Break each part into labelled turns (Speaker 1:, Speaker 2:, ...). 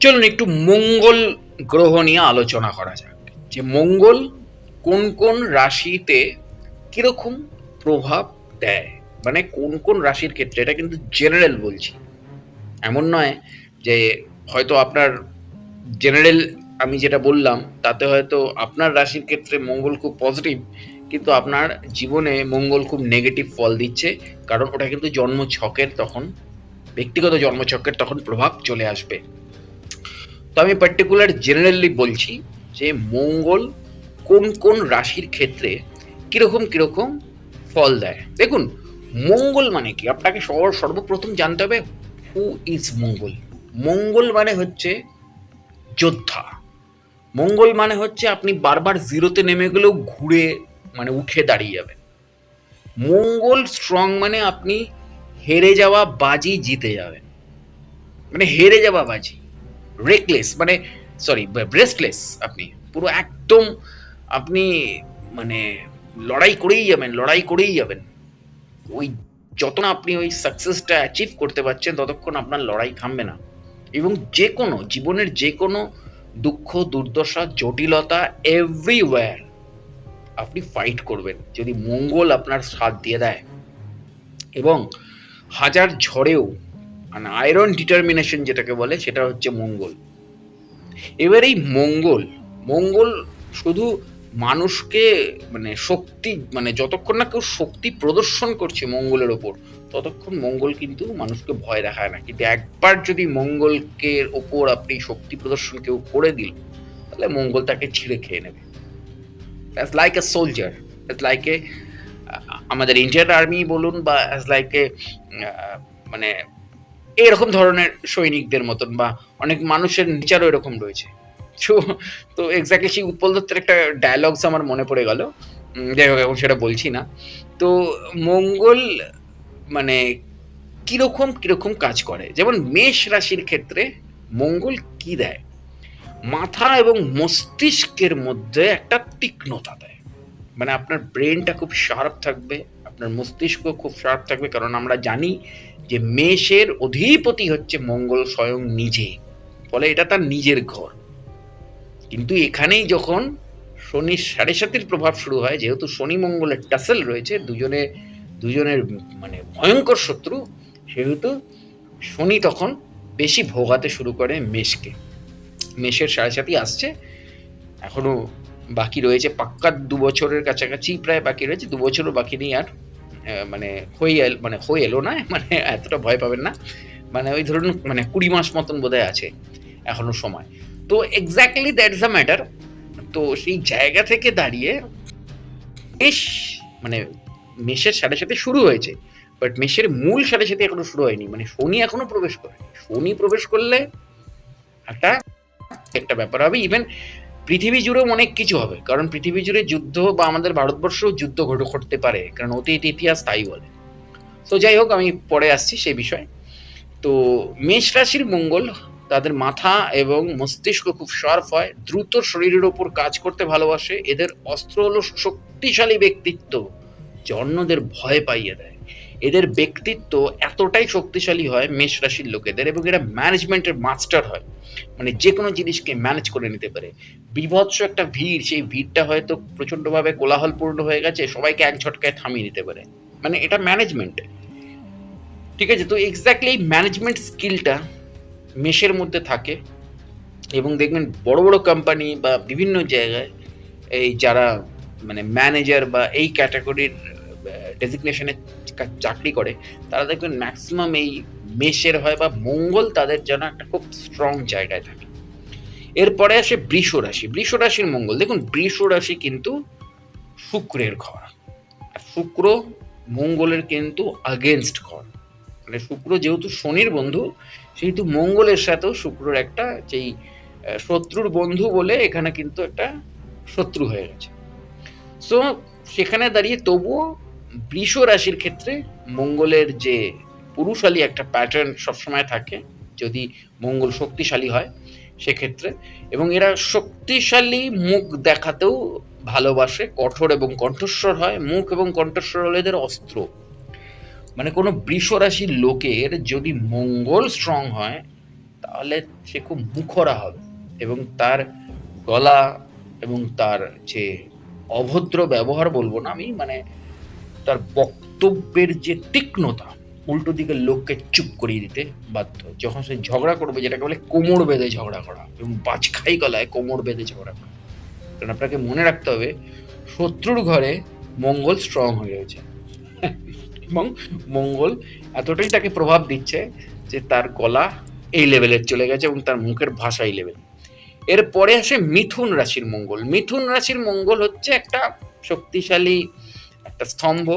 Speaker 1: চলুন একটু মঙ্গল গ্রহ নিয়ে আলোচনা করা যাক। যে মঙ্গল কোন কোন রাশিতে কীরকম প্রভাব দেয়? মানে কোন কোন রাশির ক্ষেত্রে? এটা কিন্তু জেনারেল বলছি। এমন নয় যে হয়তো আপনার জেনারেল আমি যেটা বললাম, তাতে হয়তো আপনার রাশির ক্ষেত্রে মঙ্গল খুব পজিটিভ কিন্তু আপনার জীবনে মঙ্গল খুব নেগেটিভ ফল দিচ্ছে, কারণ ওটা কিন্তু জন্ম ছকের তখন, ব্যক্তিগত জন্মছকের তখন প্রভাব চলে আসবে। আমি পার্টিকুলার জেনারেলি বলছি যে মঙ্গল কোন কোন রাশির ক্ষেত্রে কীরকম কীরকম ফল দেয়। দেখুন, মঙ্গল মানে কি? আপনাকে সর- সর্বপ্রথম জানতে হবে হু ইজ মঙ্গল? মঙ্গল মানে হচ্ছে যোদ্ধা। মঙ্গল মানে হচ্ছে আপনি বারবার জিরোতে নেমে গেলেও ঘুরে মানে উঠে দাঁড়িয়ে যাবেন। মঙ্গল স্ট্রং মানে আপনি হেরে যাওয়া বাজি জিতে যাবেন। মানে হেরে যাওয়া বাজি। রেকলেস মানে সরি ব্রেস্টলেস আপনি। পুরো একদম আপনি মানে লড়াই করেই যাবেন, লড়াই করেই যাবেন। ওই যত না আপনি ওই সাকসেসটা অ্যাচিভ করতে পারছেন, ততক্ষণ আপনার লড়াই থামবে না। এবং যে কোনো, জীবনের যে কোনো দুঃখ, দুর্দশা, জটিলতা এভরিওয়্যার আপনি ফাইট করবেন, যদি মঙ্গল আপনার সাথ দিয়ে দেয়। এবং হাজার ঝড়েও মানে আয়রন ডিটারমিনেশন যেটাকে বলে, সেটা হচ্ছে মঙ্গল। এবার এই মঙ্গল মঙ্গল শুধু মানুষকে মানে শক্তি মানে যতক্ষণ না কেউ শক্তি প্রদর্শন করছে মঙ্গলের ওপর, ততক্ষণ মঙ্গল কিন্তু মানুষকে ভয় দেখায় না। কিন্তু একবার যদি মঙ্গলকে ওপর আপনি শক্তি প্রদর্শন কেউ করে দিল, তাহলে মঙ্গল তাকে ছিঁড়ে খেয়ে নেবে। As like a soldier as like a আমাদের ইন্ডিয়ান আর্মি বলুন বা অ্যাজ লাইক এ মানে এরকম ধরনের সৈনিকদের মতন বা অনেক মানুষের নেচারও এরকম রয়েছে। তো তো এক্স্যাক্টলি সেই উৎপল দত্তের একটা ডায়লগস আমার মনে পড়ে গেল। যাই হোক, এখন সেটা বলছি না। তো মঙ্গল মানে কীরকম কীরকম কাজ করে? যেমন মেষ রাশির ক্ষেত্রে মঙ্গল কি দেয়? মাথা এবং মস্তিষ্কের মধ্যে একটা তীক্ষ্ণতা দেয়। মানে আপনার ব্রেনটা খুব শার্প থাকবে, আপনার মস্তিষ্ক খুব শার্প থাকবে, কারণ আমরা জানি যে মেষের অধিপতি হচ্ছে মঙ্গল স্বয়ং নিজে, ফলে এটা তার নিজের ঘর। কিন্তু এখানেই যখন শনি সাড়ে সাতির প্রভাব শুরু হয়, যেহেতু শনি মঙ্গলের টাসেল রয়েছে, দুজনে, দুজনের মানে ভয়ঙ্কর শত্রু, সেহেতু শনি তখন বেশি ভোগাতে শুরু করে মেষকে। মেষের সাড়ে সাতি আসছে, এখনও বাকি রয়েছে, পাক্কা দু বছরের কাছাকাছি প্রায় বাকি রয়েছে, দু বছরও বাকি নেই আর মানে হয়ে মানে হয়ে এলো না মানে এতটা ভয় পাবেন না। মানে ওই ধরুন মানে কুড়ি মাস মতন বোধহয় আছে এখনও সময়। তো exactly that is the matter তো সেই জায়গা থেকে দাঁড়িয়ে বেশ মানে মেষের সাথে সাথে শুরু হয়েছে। বাট মেষের মূল সাথে সাথে এখনও শুরু হয়নি। মানে শনি এখনও প্রবেশ করে শনি প্রবেশ করলে একটা একটা ব্যাপার হবে। ইভেন পৃথিবী জুড়েও অনেক কিছু হবে। কারণ পৃথিবী জুড়ে যুদ্ধ বা আমাদের ভারতবর্ষেও যুদ্ধ ঘটে, ঘটতে পারে। কারণ অতীত, ইতিহাস তাই বলে। তো যাই হোক, আমি পরে আসছি সেই বিষয়ে। তো মেষ রাশির মঙ্গল, তাদের মাথা এবং মস্তিষ্ক খুব শার্প হয়, দ্রুত শরীরের ওপর কাজ করতে ভালোবাসে। এদের অস্ত্র হলো শক্তিশালী ব্যক্তিত্ব, যে অন্যদের ভয় পাইয়ে দেয়। এদের ব্যক্তিত্ব এতটাই শক্তিশালী হয় মেষ রাশির লোকেদের এবং এরা ম্যানেজমেন্টের মাস্টার হয়। মানে যে কোনো জিনিসকে ম্যানেজ করে নিতে পারে। বিভৎস একটা ভিড়, সেই ভিড়টা হয়তো প্রচণ্ডভাবে কোলাহলপূর্ণ হয়ে গেছে, সবাইকে এক ঝটকায় থামিয়ে নিতে পারে। মানে এটা ম্যানেজমেন্ট ঠিক আছে, তো এক্স্যাক্টলি এই ম্যানেজমেন্ট স্কিলটা মেশের মধ্যে থাকে এবং দেখবেন বড় বড় কোম্পানি বা বিভিন্ন জায়গায় এই যারা মানে ম্যানেজার বা এই ক্যাটাগরির ডেজিগনেশনে চাকরি করে, তারা দেখবেন ম্যাক্সিমাম এই মেষের হয় বা মঙ্গল তাদের যেন একটা খুব স্ট্রং জায়গায় থাকে। এরপরে আসে বৃষ রাশি। বৃষ রাশির মঙ্গল, দেখুন বৃষ রাশি কিন্তু শুক্রের ঘর। আর শুক্র মঙ্গলের কিন্তু আগেনস্ট ঘর। মানে শুক্র যেহেতু শনির বন্ধু, সেহেতু মঙ্গলের সাথেও শুক্রর একটা যেই শত্রুর বন্ধু বলে এখানে কিন্তু একটা শত্রু হয়ে গেছে। সো সেখানে দাঁড়িয়ে তবুও বৃষ রাশির ক্ষেত্রে মঙ্গলের যে পুরুষালী একটা প্যাটার্ন সবসময় থাকে, যদি মঙ্গল শক্তিশালী হয় সেক্ষেত্রে। এবং এরা শক্তিশালী মুখ দেখাতেও ভালোবাসে, কঠোর এবং কণ্ঠস্বর হয়। মুখ এবং কণ্ঠস্বর হলো এদের অস্ত্র। মানে কোনো বৃষ রাশির লোকের যদি মঙ্গল স্ট্রং হয়, তাহলে সে খুব মুখরা হবে এবং তার গলা এবং তার যে অভদ্র ব্যবহার বলব না আমি মানে তার বক্তব্যের যে তীক্ষ্ণতা, উল্টো দিকের লোককে চুপ করিয়ে দিতে বাধ্য। যখন সে ঝগড়া করবে, যেটাকে বলে কোমর বেঁধে ঝগড়া করা এবং বাজখাই গলায় কোমর বেঁধে ঝগড়া করা। কারণ আপনাকে মনে রাখতে হবে, শত্রুর ঘরে মঙ্গল স্ট্রং হয়ে রয়েছে। এবং মঙ্গল এতটাই তাকে প্রভাব দিচ্ছে যে তার গলা এই লেভেলের চলে গেছে এবং তার মুখের ভাষা এই লেভেল এরপরে আসে মিথুন রাশির মঙ্গল। মিথুন রাশির মঙ্গল হচ্ছে একটা শক্তিশালী একটা স্তম্ভ,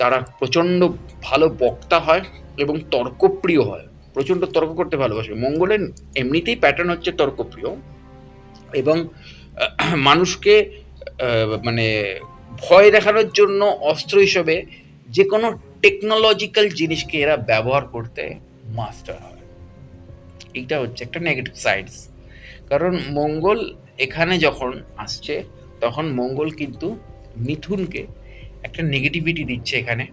Speaker 1: তারা প্রচণ্ড ভালো বক্তা হয় এবং তর্কপ্রিয় হয়। প্রচণ্ড তর্ক করতে ভালোবাসে। মঙ্গলের এমনিতেই প্যাটার্ন হচ্ছে তর্কপ্রিয় এবং মানুষকে মানে ভয় দেখানোর জন্য অস্ত্র হিসেবে যে কোনো টেকনোলজিক্যাল জিনিসকে এরা ব্যবহার করতে মাস্টার হয়। এইটা হচ্ছে একটা নেগেটিভ সাইডস কারণ মঙ্গল এখানে যখন আসছে, তখন মঙ্গল কিন্তু মিথুনকে একটা নেগেটিভিটি দিচ্ছে এখানে।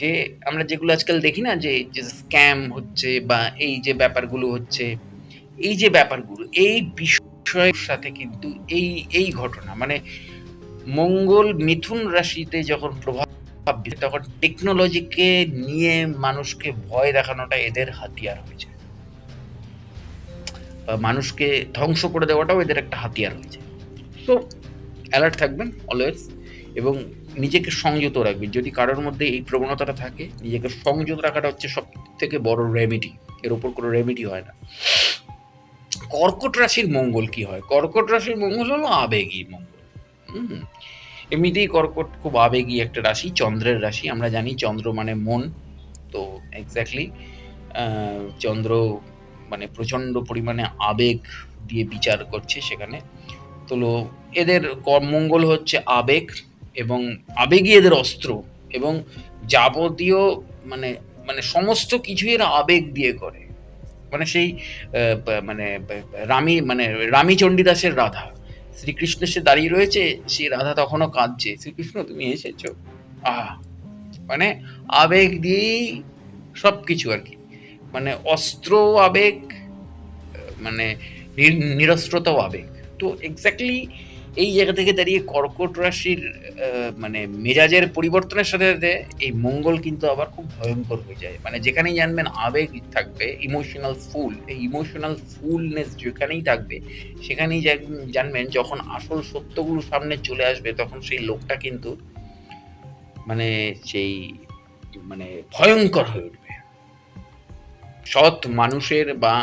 Speaker 1: যে আমরা যেগুলো আজকাল দেখি না যে যে স্ক্যাম হচ্ছে বা এই যে ব্যাপারগুলো হচ্ছে এই যে ব্যাপারগুলো এই বিষয়ের সাথে কিন্তু এই এই ঘটনা মানে মঙ্গল মিথুন রাশিতে যখন প্রভাব তখন টেকনোলজিকে নিয়ে মানুষকে ভয় দেখানোটা এদের হাতিয়ার হয়েছে। বা মানুষকে ধ্বংস করে দেওয়াটাও এদের একটা হাতিয়ার হয়েছে। তো অ্যালার্ট থাকবেন অলওয়েজ এবং নিজেকে সংযত রাখবেন যদি কারোর মধ্যে এই প্রবণতাটা থাকে, নিজেকে সংযত রাখাটা হচ্ছে সব থেকে বড় রেমেডি এর উপর কোনো রেমেডি হয় না। কর্কট রাশির মঙ্গল কি হয়? কর্কট রাশির মঙ্গল হলো আবেগী মঙ্গল। এমনিতেই কর্কট খুব আবেগী একটা রাশি, চন্দ্রের রাশি। আমরা জানি চন্দ্র মানে মন। তো এক্স্যাক্টলি চন্দ্র মানে প্রচণ্ড পরিমাণে আবেগ দিয়ে বিচার করছে সেখানে। তো এদের মঙ্গল হচ্ছে আবেগ। এবং আবেগই এদের অস্ত্র এবং যাবতীয় মানে মানে সমস্ত কিছুই এরা আবেগ দিয়ে করে। মানে সেই মানে রামী মানে রামী চণ্ডীদাসের রাধা। শ্রীকৃষ্ণ সে দাঁড়িয়ে রয়েছে সেই রাধা তখনও কাঁদছে, শ্রীকৃষ্ণ, তুমি এসেছ? আহ! মানে আবেগ দিয়েই সব কিছু আর কি। মানে অস্ত্র আবেগ মানে নির- নিরস্ত্রতাও আবেগ। তো এক্স্যাক্টলি এই জায়গা থেকে দাঁড়িয়ে কর্কট রাশির মানে মেজাজের পরিবর্তনের সাথে সাথে এই মঙ্গল কিন্তু আবার খুব ভয়ঙ্কর হয়ে যায়। মানে যেখানেই জানবেন আবেগ থাকবে ইমোশনাল ফুল এই ইমোশনাল ফুলনেস যেখানেই থাকবে, সেখানেই জানবেন যখন আসল সত্যগুলো সামনে চলে আসবে, তখন সেই লোকটা কিন্তু মানে সেই মানে ভয়ঙ্কর হয়ে উঠবে। সৎ মানুষের বা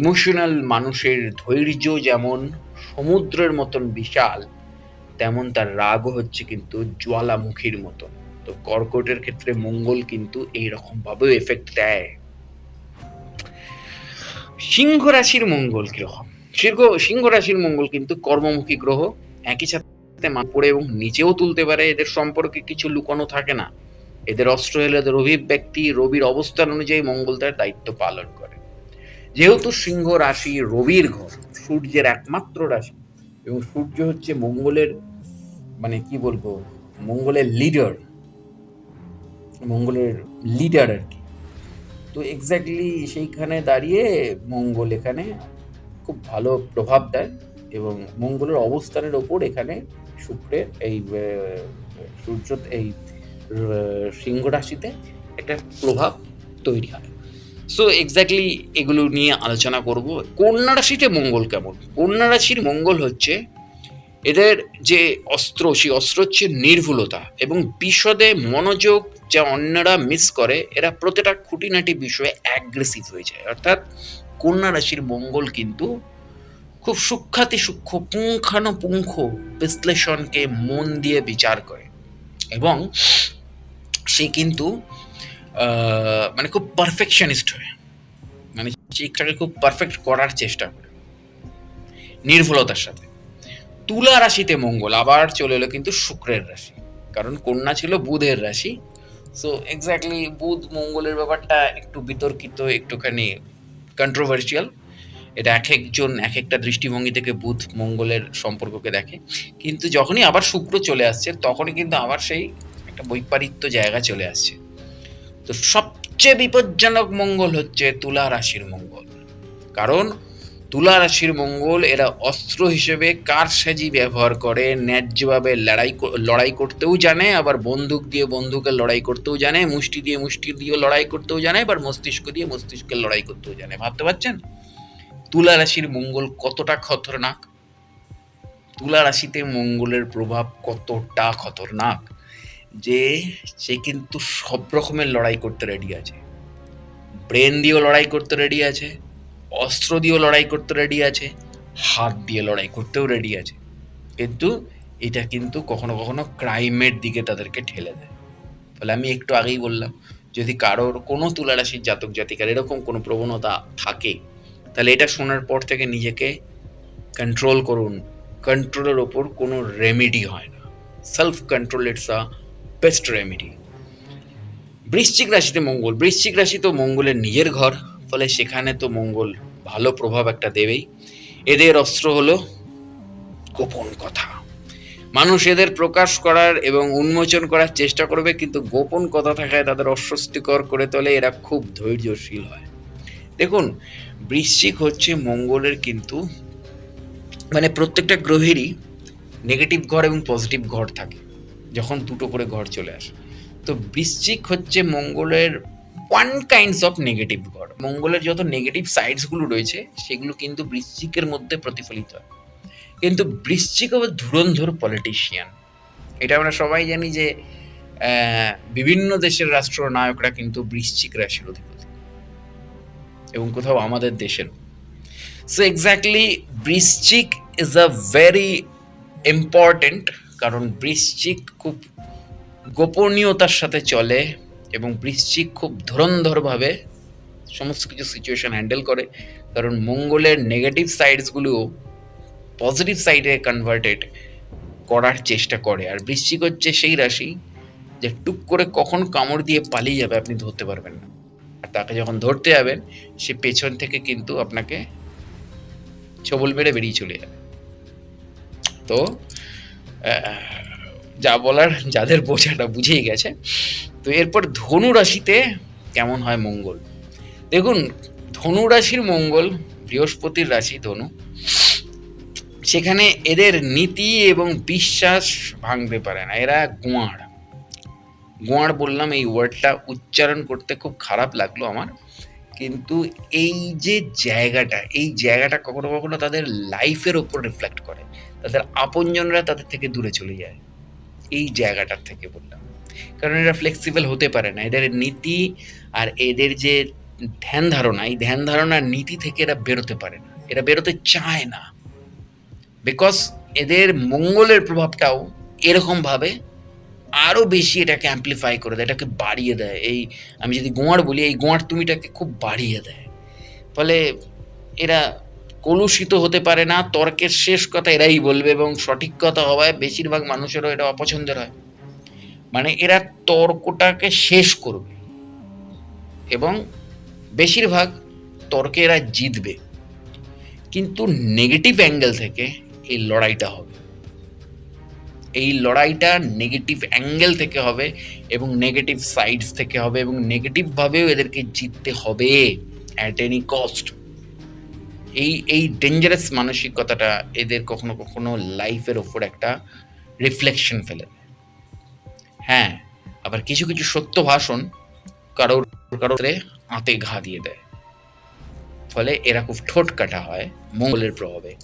Speaker 1: ইমোশনাল মানুষের ধৈর্য যেমন সমুদ্রের মতন বিশাল, তেমন তার রাগও হচ্ছে কিন্তু জ্বালামুখীর মতন। তো কর্কটের ক্ষেত্রে মঙ্গল কিন্তু এই রকম ভাবে এফেক্ট দেয়। সিংহ রাশির মঙ্গল কীরকম সিংহ সিংহ রাশির মঙ্গল কিন্তু কর্মমুখী গ্রহ। একই সাথে মা পড়ে এবং নিচেও তুলতে পারে, এদের সম্পর্কে কিছু লুকানো থাকে না। এদের অস্ত্র হলে এদের অভিব্যক্তি, রবির অবস্থান অনুযায়ী মঙ্গল তার দায়িত্ব পালন করে। যেহেতু সিংহ রাশি রবির ঘর সূর্যের একমাত্র রাশি। এবং সূর্য হচ্ছে মঙ্গলের মানে কি বলব, মঙ্গলের লিডার মঙ্গলের লিডার আর কি। তো এক্স্যাক্টলি সেইখানে দাঁড়িয়ে মঙ্গল এখানে খুব ভালো প্রভাব দেয় এবং মঙ্গলের অবস্থানের ওপর এখানে শুক্রের এই সূর্য, এই সিংহ রাশিতে একটা প্রভাব তৈরি হয়। সো এক্স্যাক্টলি এগুলো নিয়ে আলোচনা করব। কন্যা রাশিতে মঙ্গল কেমন? কন্যা রাশির মঙ্গল হচ্ছে এদের যে অস্ত্র, সেই অস্ত্র হচ্ছে নির্ভুলতা এবং বিশদে মনোযোগ যা অন্যরা মিস করে, এরা প্রতিটা খুঁটিনাটি বিষয়ে অ্যাগ্রেসিভ হয়ে যায়। অর্থাৎ কন্যা রাশির মঙ্গল কিন্তু খুব সূক্ষাতি সূক্ষ্ম, পুঙ্খানুপুঙ্খ বিশ্লেষণকে মন দিয়ে বিচার করে এবং সে কিন্তু মানে খুব পারফেকশনিস্ট হয়। মানে ঠিকঠাক খুব পারফেক্ট করার চেষ্টা করে। নির্ভুলতার সাথে। তুলা রাশিতে মঙ্গল, আবার চলে এলো কিন্তু শুক্রের রাশি। কারণ কন্যা ছিল বুধের রাশি। সো এক্স্যাক্টলি বুধ মঙ্গলের ব্যাপারটা একটু বিতর্কিত, একটুখানি কন্ট্রোভার্সিয়াল এটা এক একজন, এক একটা দৃষ্টিভঙ্গি থেকে বুধ মঙ্গলের সম্পর্ককে দেখে। কিন্তু যখনই আবার শুক্র চলে আসছে, তখনই কিন্তু আবার সেই একটা বৈপারীত্য জায়গা চলে আসছে। তো সবচেয়ে বিপজ্জনক মঙ্গল হচ্ছে তুলা রাশির মঙ্গল। কারণ তুলা রাশির মঙ্গল এরা অস্ত্র হিসেবে কার সাজি ব্যবহার করে, ন্যায্যভাবে লড়াই লড়াই করতেও জানে, আবার বন্দুক দিয়ে বন্দুকের লড়াই করতেও জানে, মুষ্টি দিয়ে মুষ্টি দিয়ে লড়াই করতেও জানে, আবার মস্তিষ্ক দিয়ে মস্তিষ্কের লড়াই করতেও জানে। ভাবতে পারছেন? তুলা রাশির মঙ্গল কতটা খতরনাক? তুলা রাশিতে মঙ্গলের প্রভাব কতটা খতরনাক? যে সে কিন্তু সব রকমের লড়াই করতে রেডি আছে। ব্রেন দিয়েও লড়াই করতে রেডি আছে, অস্ত্র দিয়েও লড়াই করতে রেডি আছে, হাত দিয়ে লড়াই করতেও রেডি আছে। কিন্তু এটা কিন্তু কখনো কখনো ক্রাইমের দিকে তাদেরকে ঠেলে দেয়। ফলে আমি একটু আগেই বললাম, যদি কারোর কোনো তুলা রাশির জাতক জাতিকার এরকম কোনো প্রবণতা থাকে, তাহলে এটা শোনার পর থেকে নিজেকে কন্ট্রোল করুন। কন্ট্রোলের ওপর কোনো রেমেডি হয় না। Self control it's a best remedy বৃশ্চিক রাশিতে মঙ্গল। বৃশ্চিক রাশি তো মঙ্গলের নিজের ঘর, ফলে সেখানে তো মঙ্গল ভালো প্রভাব একটা দেবেই। এদের অস্ত্র হলো গোপন কথা। মানুষ এদের প্রকাশ করার এবং উন্মোচন করার চেষ্টা করবে, কিন্তু গোপন কথা থাকায় তাদের অস্বস্তিকর করে তোলে, এরা খুব ধৈর্যশীল হয়। দেখুন, বৃশ্চিক হচ্ছে মঙ্গলের কিন্তু মানে প্রত্যেকটা গ্রহেরই নেগেটিভ ঘর এবং পজিটিভ ঘর থাকে। যখন দুটো করে ঘর চলে আসে। তো বৃশ্চিক হচ্ছে মঙ্গলের ওয়ান কাইন্ডস অফ নেগেটিভ ঘর। মঙ্গলের যত নেগেটিভ সাইডসগুলো রয়েছে, সেগুলো কিন্তু বৃশ্চিকের মধ্যে প্রতিফলিত হয়। কিন্তু বৃশ্চিক আবার ধুরন্ধর পলিটিশিয়ান এটা আমরা সবাই জানি যে বিভিন্ন দেশের রাষ্ট্রনায়করা কিন্তু বৃশ্চিক রাশির অধিপতি। এবং কোথাও আমাদের দেশেরও সো এক্স্যাক্টলি বৃশ্চিক ইজ আ ভেরি ইম্পর্টেন্ট কারণ বৃশ্চিক খুব গোপনীয়তার সাথে চলে এবং বৃশ্চিক খুব ধুরন্ধরভাবে সমস্ত কিছু সিচুয়েশন হ্যান্ডেল করে। কারণ মঙ্গলের নেগেটিভ সাইডসগুলো পজিটিভ সাইডে কনভার্টেড করার চেষ্টা করে। আর বৃশ্চিক হচ্ছে সেই রাশি যে টুক করে কখন কামড় দিয়ে পালিয়ে যাবে আপনি ধরতে পারবেন না। আর তাকে যখন ধরতে যাবেন, সে পেছন থেকে কিন্তু আপনাকে ছবল মেরে বেরিয়ে চলে যাবে। তো যা বলার, যাদের বোঝাটা বুঝেই গেছে। তো এরপর ধনু রাশিতে কেমন হয় মঙ্গল? দেখুন, ধনু রাশির মঙ্গল বৃহস্পতির রাশি ধনু। সেখানে এদের নীতি এবং বিশ্বাস ভাঙতে পারে না। এরা গোয়াড়। গোয়াড় বললাম এই ওয়ার্ডটা উচ্চারণ করতে খুব খারাপ লাগল আমার। কিন্তু এই যে জায়গাটা, এই জায়গাটা কখনো কখনো তাদের লাইফের ওপর রিফ্লেক্ট করে। তাদের আপনজনরা তাদের থেকে দূরে চলে যায়। এই জায়গাটার থেকে বললাম। কারণ এরা ফ্লেক্সিবল হতে পারে না। এদের নীতি আর এদের যে ধ্যান ধারণা, এই ধ্যান ধারণার নীতি থেকে এরা বেরোতে পারে না। এরা বেরোতে চায় না। বিকজ এদের মঙ্গলের প্রভাবটাও এরকমভাবে আরও বেশি এটাকে অ্যাম্পলিফাই করে দেয়, এটাকে বাড়িয়ে দেয়। এই আমি যদি গোয়ার বলি, এই গোয়ার তুমিটাকে খুব বাড়িয়ে দেয়। ফলে এরা কলুষিত হতে পারে না, তর্কের শেষ কথা এরাই বলবে এবং সঠিক কথা হওয়ায় বেশিরভাগ মানুষেরও এটা অপছন্দের হয়। মানে এরা তর্কটাকে শেষ করবে এবং বেশিরভাগ তর্কে এরা জিতবে। কিন্তু নেগেটিভ অ্যাঙ্গেল থেকে এই লড়াইটা হবে। এই লড়াইটা নেগেটিভ অ্যাঙ্গেল থেকে হবে এবং নেগেটিভ সাইডস থেকে হবে এবং নেগেটিভভাবেও এদেরকে জিততে হবে অ্যাট এনি কস্ট এই এই ডেঞ্জারাস মানসিকতাটা এদের কখনো কখনো লাইফের ওপর একটা রিফ্লেকশন ফেলে। হ্যাঁ আবার কিছু কিছু সত্য ভাষণ কারোর কারোর আঁতে ঘা দিয়ে দেয়। ফলে এরা খুব ঠোঁট কাটা হয় মঙ্গলের প্রভাবে।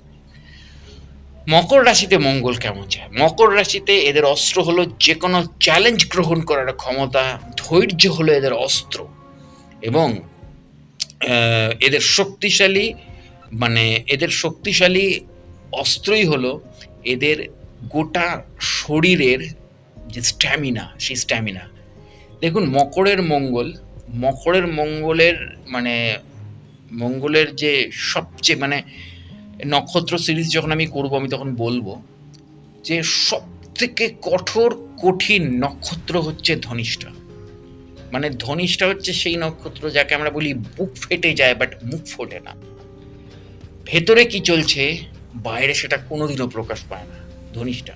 Speaker 1: মকর রাশিতে মঙ্গল কেমন যায় মকর রাশিতে এদের অস্ত্র হলো যে কোনো চ্যালেঞ্জ গ্রহণ করার ক্ষমতা, ধৈর্য হলো এদের অস্ত্র এবং এদের শক্তিশালী মানে এদের শক্তিশালী অস্ত্রই হলো এদের গোটা শরীরের যে স্ট্যামিনা সেই স্ট্যামিনা দেখুন, মকরের মঙ্গল, মকরের মঙ্গলের মানে মঙ্গলের যে সবচেয়ে মানে নক্ষত্র সিরিজ যখন আমি করব, আমি তখন বলব যে সব থেকে কঠোর, কঠিন নক্ষত্র হচ্ছে ধনিষ্ঠা। মানে ধনিষ্ঠা হচ্ছে সেই নক্ষত্র যাকে আমরা বলি বুক ফেটে যায় বাট মুখ ফোটে না। ভেতরে কি চলছে? বাইরে সেটা কোনোদিনও প্রকাশ পায় না, ধনিষ্ঠা।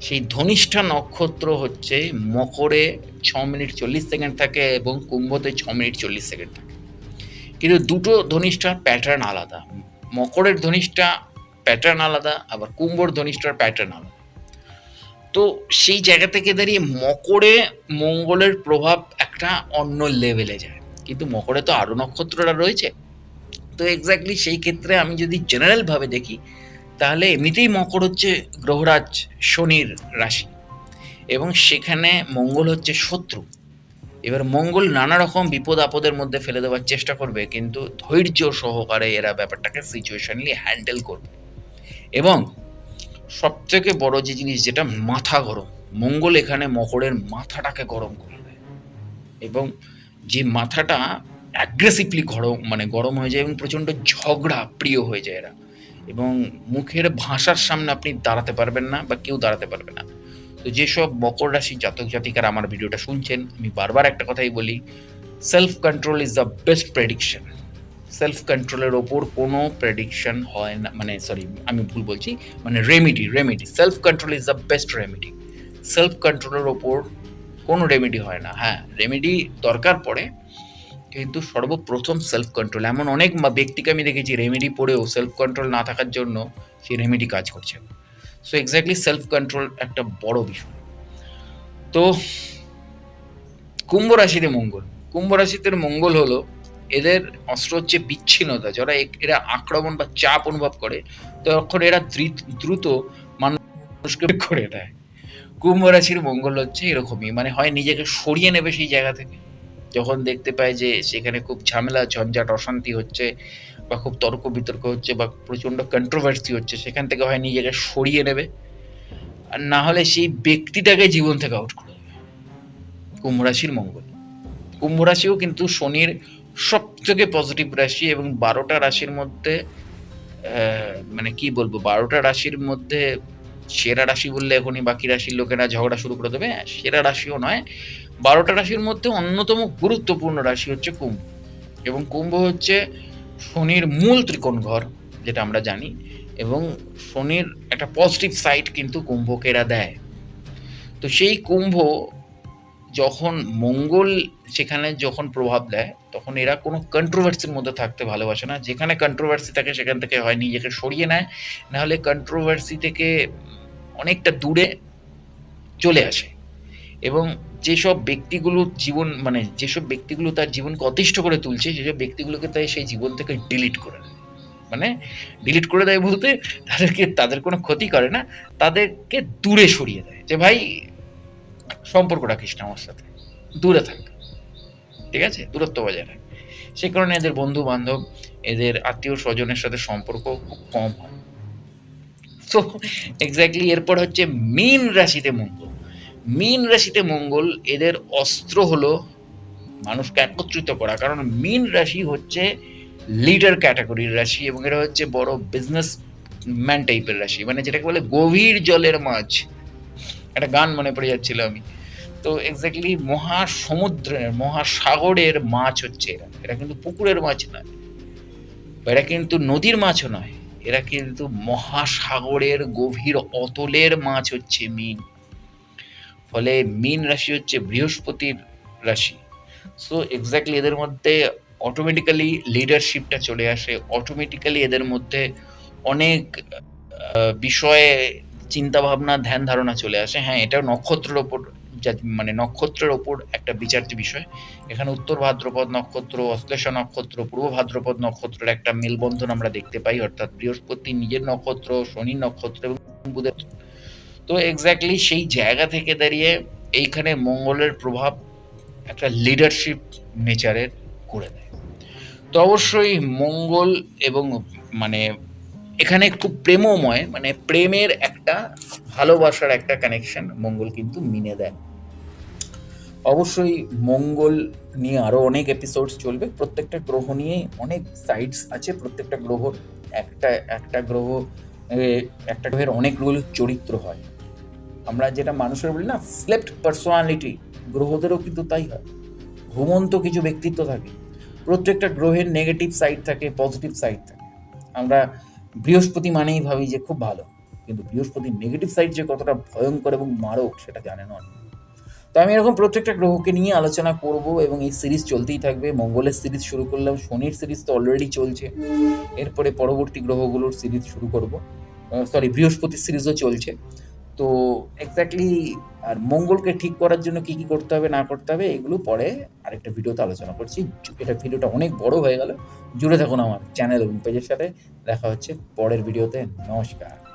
Speaker 1: সেই ধনিষ্ঠা নক্ষত্র হচ্ছে মকরে ছ মিনিট চল্লিশ সেকেন্ড থাকে এবং কুম্ভতে ছ মিনিট চল্লিশ সেকেন্ড থাকে। কিন্তু দুটো ধনিষ্ঠার প্যাটার্ন আলাদা। মকরের ধনিষ্ঠা প্যাটার্ন আলাদা, আবার কুম্ভর ধনিষ্ঠার প্যাটার্ন আলাদা। তো সেই জায়গা থেকে দাঁড়িয়ে মকরে মঙ্গলের প্রভাব একটা অন্য লেভেলে যায়। কিন্তু মকরে তো আরও নক্ষত্ররা রয়েছে। তো এক্স্যাক্টলি সেই ক্ষেত্রে আমি যদি জেনারেলভাবে দেখি, তাহলে এমনিতেই মকর হচ্ছে গ্রহরাজ শনির রাশি। এবং সেখানে মঙ্গল হচ্ছে শত্রু। এবার মঙ্গল নানা রকম বিপদ আপদের মধ্যে ফেলে দেওয়ার চেষ্টা করবে, কিন্তু ধৈর্য সহকারে এরা ব্যাপারটাকে সিচুয়েশনলি হ্যান্ডেল করবে। এবং সবথেকে বড় যে জিনিস যেটা, মাথা গরম। মঙ্গল এখানে মকরের মাথাটাকে গরম করে দেয় এবং যে মাথাটা অ্যাগ্রেসিভলি গরম মানে গরম হয়ে যায় এবং প্রচণ্ড ঝগড়া, প্রিয় হয়ে যায় এরা। এবং মুখের ভাষার সামনে আপনি দাঁড়াতে পারবেন না বা কেউ দাঁড়াতে পারবে না। তো যেসব মকর রাশি জাতক জাতিকারা আমার ভিডিওটা শুনছেন, আমি বারবার একটা কথাই বলি self control is the best prediction self কন্ট্রোলের ওপর কোনো প্রেডিকশন হয় না মানে সরি আমি ভুল বলছি মানে remedy remedy self control is the best remedy self কন্ট্রোলের ওপর কোনো রেমেডি হয় না। হ্যাঁ রেমেডি দরকার পড়ে, কিন্তু সর্বপ্রথম সেলফ কন্ট্রোল এমন অনেক ব্যক্তিকে আমি দেখেছি রেমেডি পড়েও সেলফ কন্ট্রোল না থাকার জন্য সেই রেমেডি কাজ করছে। সো এক্স্যাক্টলি সেলফ কন্ট্রোল একটা বড় বিষয়। তো কুম্ভ রাশিতে মঙ্গল। কুম্ভ রাশিতে মঙ্গল হলো এদের অস্ত্র হচ্ছে বিচ্ছিন্নতা, যারা এরা আক্রমণ বা চাপ অনুভব করে তখন এরা দ্রুত মানুষকে করে দেয়। কুম্ভ রাশির মঙ্গল হচ্ছে এরকমই মানে হয় নিজেকে সরিয়ে নেবে সেই জায়গা থেকে। যখন দেখতে পায় যে সেখানে খুব ঝামেলা, ঝঞ্ঝাট, অশান্তি হচ্ছে বা খুব তর্ক বিতর্ক হচ্ছে বা প্রচণ্ড কন্ট্রোভার্সি হচ্ছে সেখান থেকে হয় নিজেকে সরিয়ে নেবে। আর না হলে সেই ব্যক্তিটাকে জীবন থেকে আউট করে দেবে। কুম্ভ রাশির মঙ্গল। কুম্ভ রাশিও কিন্তু শনির সব থেকে পজিটিভ রাশি এবং বারোটা রাশির মধ্যে মানে কি বলব বারোটা রাশির মধ্যে সেরা রাশি বললে এখনই বাকি রাশির লোকেরা ঝগড়া শুরু করে দেবে। হ্যাঁ, সেরা রাশিও নয়। বারোটা রাশির মধ্যে অন্যতম গুরুত্বপূর্ণ রাশি হচ্ছে কুম্ভ। এবং কুম্ভ হচ্ছে শনির মূল ত্রিকোণ ঘর যেটা আমরা জানি, এবং শনির একটা পজিটিভ সাইড কিন্তু কুম্ভকে এরা দেয়। তো সেই কুম্ভ যখন মঙ্গল সেখানে যখন প্রভাব দেয়, তখন এরা কোনো কন্ট্রোভার্সির মধ্যে থাকতে ভালোবাসে না। যেখানে কন্ট্রোভার্সি থাকে, সেখান থেকে হয় নিজেকে সরিয়ে নেয়। নাহলে কন্ট্রোভার্সি থেকে অনেকটা দূরে চলে আসে। এবং যেসব ব্যক্তিগুলো জীবন মানে যেসব ব্যক্তিগুলো তার জীবনকে অতিষ্ঠ করে তুলছে সেসব ব্যক্তিগুলোকে তাই সেই জীবন থেকে ডিলিট করে মানে ডিলিট করে দেয় বলতে তাদেরকে, তাদের কোনো ক্ষতি করে না, তাদেরকে দূরে সরিয়ে দেয়। যে ভাই, সম্পর্ক রাখিস না আমার সাথে। দূরে থাক। ঠিক আছে? দূরত্ব বজায় রাখ। সে কারণে এদের বন্ধু বান্ধব এদের আত্মীয় স্বজনের সাথে সম্পর্ক খুব কম হয়। তো এক্স্যাক্টলি এরপর হচ্ছে মীন রাশিতে মঙ্গল। মীন রাশিতে মঙ্গল, এদের অস্ত্র হলো মানুষকে একত্রিত করা। কারণ মীন রাশি হচ্ছে লিডার ক্যাটাগরির রাশি এবং এরা হচ্ছে বড় বিজনেস ম্যান টাইপের রাশি। মানে যেটাকে বলে গভীর জলের মাছ। একটা গান মনে পড়ে যাচ্ছিল আমি। তো এক্স্যাক্টলি মহাসমুদ্রের, মহাসাগরের মাছ হচ্ছে এরা। এরা কিন্তু পুকুরের মাছ নয়। এরা কিন্তু নদীর মাছও নয়। এরা কিন্তু মহাসাগরের গভীর অতলের মাছ হচ্ছে মিন। ফলে মিন রাশি হচ্ছে বৃহস্পতির রাশি। সো এক্স্যাক্টলি এদের মধ্যে অটোমেটিক্যালি লিডারশিপটা চলে আসে। অটোমেটিক্যালি এদের মধ্যে অনেক বিষয়ে চিন্তা ভাবনা ধ্যান ধারণা চলে আসে। হ্যাঁ এটা নক্ষত্রের ওপর মানে নক্ষত্রের ওপর একটা বিচার্য বিষয়। এখানে উত্তর ভাদ্রপদ নক্ষত্র, অশ্লেষা নক্ষত্র, পূর্ব ভাদ্রপদ নক্ষত্রের একটা মেলবন্ধন আমরা দেখতে পাই। অর্থাৎ বৃহস্পতি নিজের নক্ষত্র শনি নক্ষত্র এবং বুধের তো এক্স্যাক্টলি সেই জায়গা থেকে দাঁড়িয়ে এইখানে মঙ্গলের প্রভাব একটা লিডারশিপ নেচারের করে দেয়। তো অবশ্যই মঙ্গল এবং মানে এখানে খুব প্রেমময় মানে প্রেমের একটা, ভালোবাসার একটা কানেকশন মঙ্গল কিন্তু মিনে দেয়। অবশ্যই মঙ্গল নিয়ে আরও অনেক এপিসোডস চলবে। প্রত্যেকটা গ্রহ নিয়ে অনেক সাইডস আছে। প্রত্যেকটা গ্রহ একটা একটা গ্রহ একটা গ্রহের অনেকগুলো চরিত্র হয়। আমরা যেটা মানুষের বলি না স্লেপ্ট পার্সোনালিটি গ্রহদেরও কিন্তু তাই হয়। ঘুমন্ত কিছু ব্যক্তিত্ব থাকে। প্রত্যেকটা গ্রহের নেগেটিভ সাইড থাকে পজিটিভ সাইড থাকে। আমরা বৃহস্পতি মানেই ভাবি যে খুব ভালো। কিন্তু বৃহস্পতির নেগেটিভ সাইড যে কতটা ভয়ঙ্কর এবং মারক, সেটা জানে না অনেকে।
Speaker 2: তো আমি এরকম প্রত্যেকটা গ্রহকে নিয়ে আলোচনা করব এবং এই সিরিজ চলতেই থাকবে। মঙ্গলের সিরিজ শুরু করলাম, শনির সিরিজ তো অলরেডি চলছে। এরপরে পরবর্তী গ্রহগুলোর সিরিজ শুরু করব। সরি বৃহস্পতির সিরিজও চলছে। তো এক্স্যাক্টলি আর মঙ্গলকে ঠিক করার জন্য কি কি করতে হবে, না করতে হবে, এগুলো পরে আরেকটা ভিডিওতে আলোচনা করছি। এটা ভিডিওটা অনেক বড় হয়ে গেল। জুড়ে থাকুন আমার চ্যানেল এবং পেজের সাথে। দেখা হচ্ছে পরের ভিডিওতে। নমস্কার।